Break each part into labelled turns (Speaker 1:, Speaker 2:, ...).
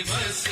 Speaker 1: આજનો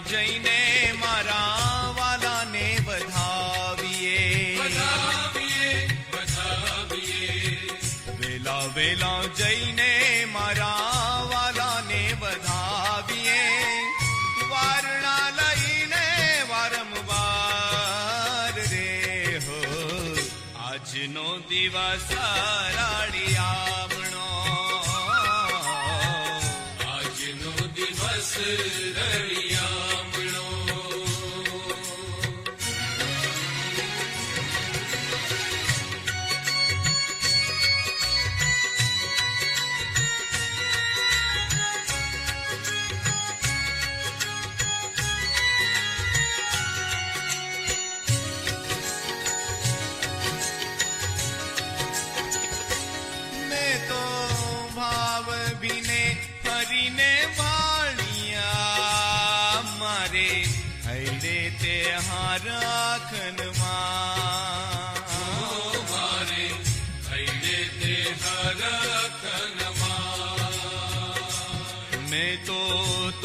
Speaker 2: જઈને મારા વાલાને વધાવીએ. વેલા વેલા જઈને મારા આજનો દિવસ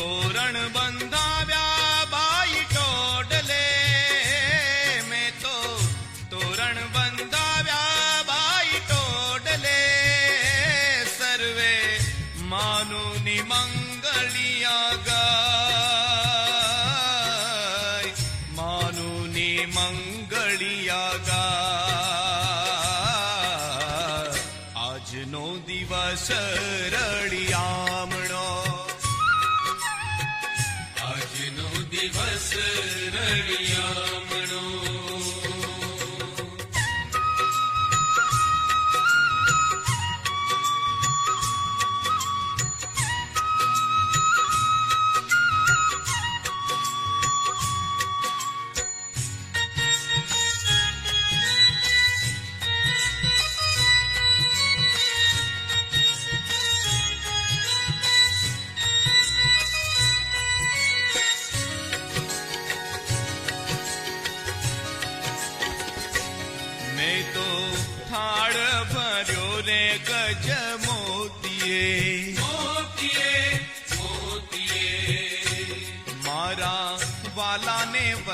Speaker 2: तोरण बंद આજનો દિવસ
Speaker 1: રળિયામણો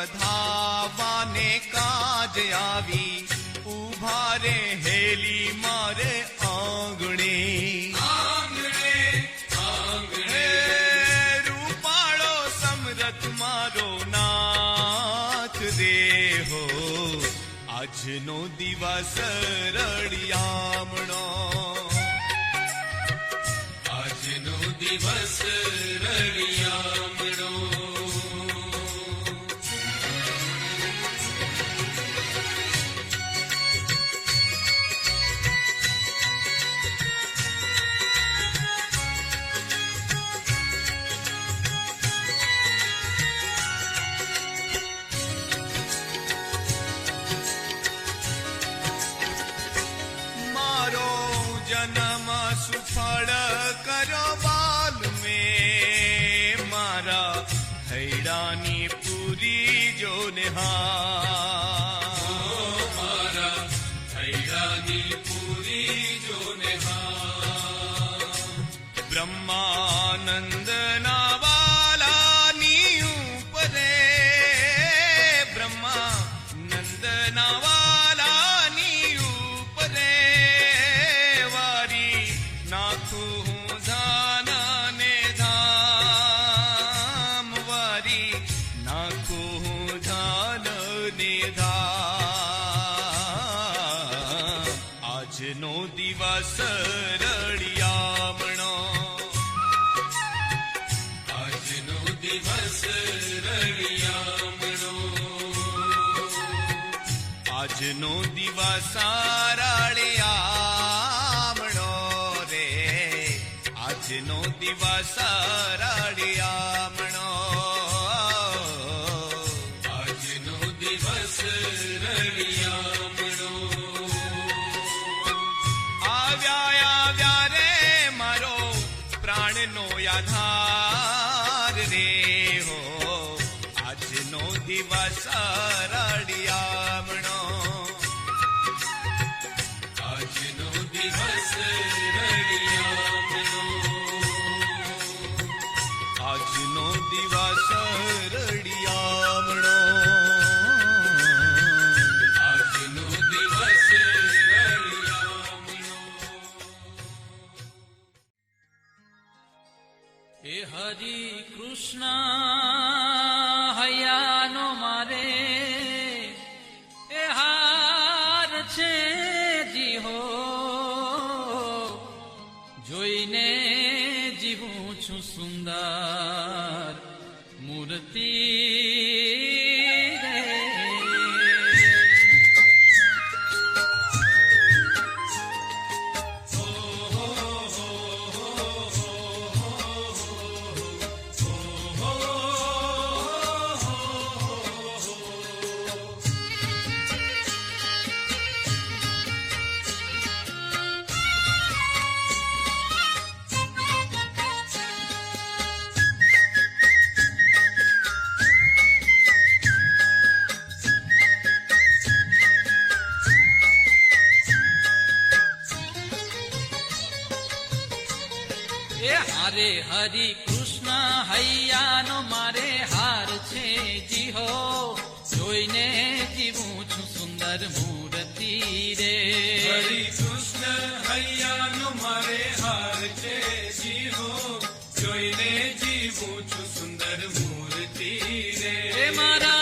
Speaker 2: વધાવાને કાજ આવી ઊભા રે હેલી મારે આંગણે રૂપાળો સમરથ મારો નાથ દેહો આજનો દિવસ
Speaker 1: રળિયામણો
Speaker 3: આજનો દિવસ રળિયામણો
Speaker 1: सा हे
Speaker 3: हरि कृष्णा મૂર્તિને મારા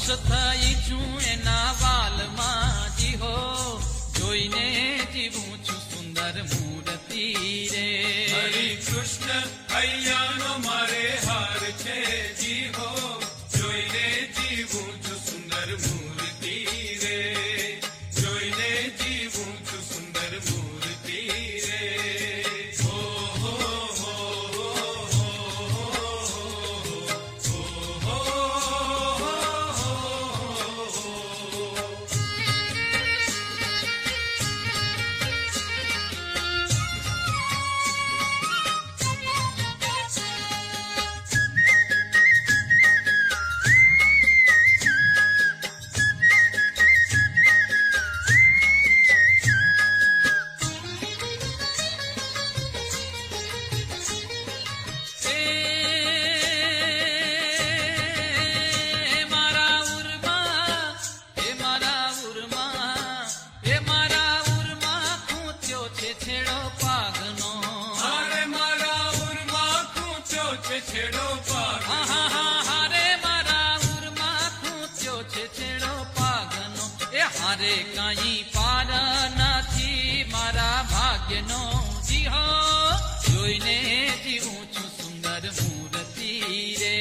Speaker 4: વશ થઈ છું એના વાલમાં જીહો જોઈને જીવું છું સુંદર મૂર્તિ રે.
Speaker 1: હરી કૃષ્ણ અયાનો મારે હાર છે જીહો જોઈને જીવું છું સુંદર મૂર્તિ છેડો પાગ. હા
Speaker 4: હારે મારા ઉરમાં ખૂંચ્યો છે છેડો પાગનો.
Speaker 1: હારે
Speaker 3: કાંઈ પાર નથી મારા ભાગ્યનો. જી હો જોઈને જીવું છું સુંદર મૂર્તિ રે.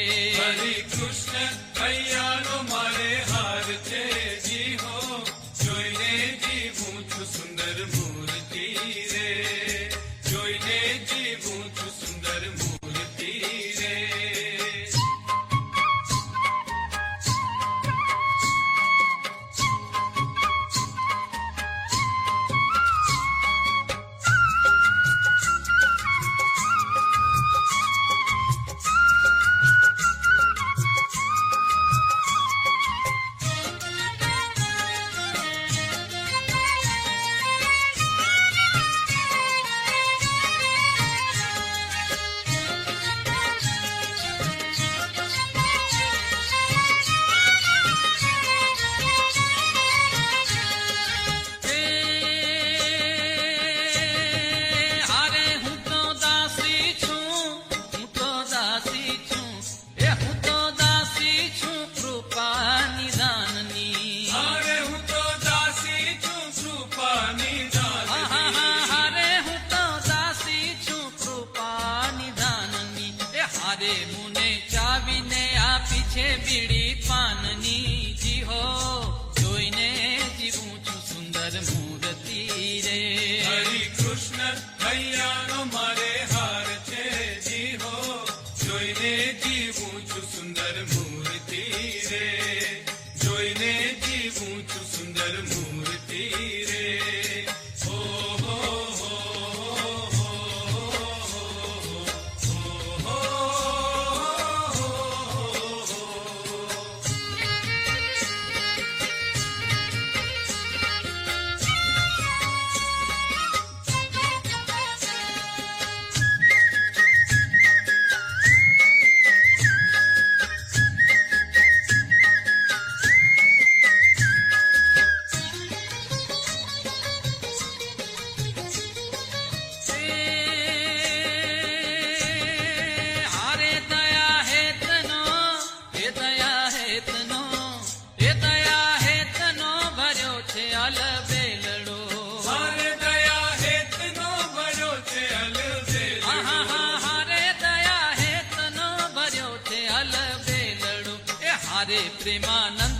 Speaker 3: એ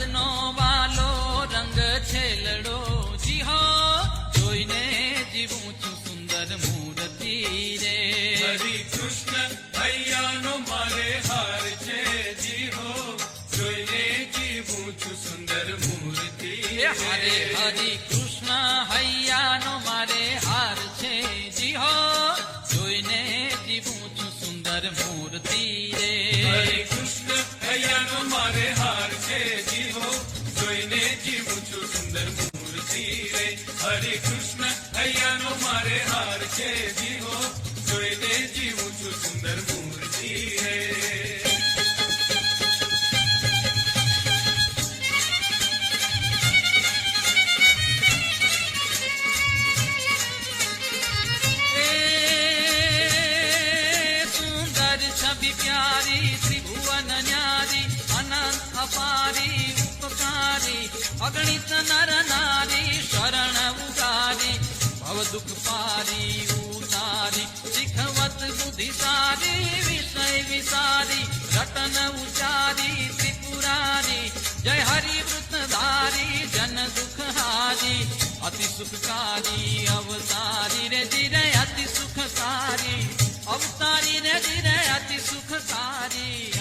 Speaker 3: નો વાલો રંગ છેલડો જી હો જોઈને જીવું છું સુંદર મૂર્તિ રે.
Speaker 1: હરે કૃષ્ણ હૈયાનો મારે હાર છે. જી હો જોઈને જીવું છું સુંદર મૂર્તિ
Speaker 3: હરે હરી કૃષ્ણ હૈયાનો મારે હાર
Speaker 1: હાર છે જી હો જોઈને જીવું છું સુંદર મૂર્તિ રે હરે કૃષ્ણ હૈયાનો મારે હાર છે જીવો જોઈને જીવું છું સુંદર મૂર્તિ
Speaker 3: અગણિત નર નારી શરણ ઉતારી, ભવ દુઃખ પારી, ઉતારી, શીખવત બુદ્ધિ સારી, વિષય વિસારી, રતન ઉચારી, ત્રિપુરારી, જય હરિ વૃતધારી જન દુઃખ હારી, અતિ સુખકારી, અવતારી, રે ધીરે અતિ સુખકારી, અવતારી, રે ધીરે અતિ સુખકારી.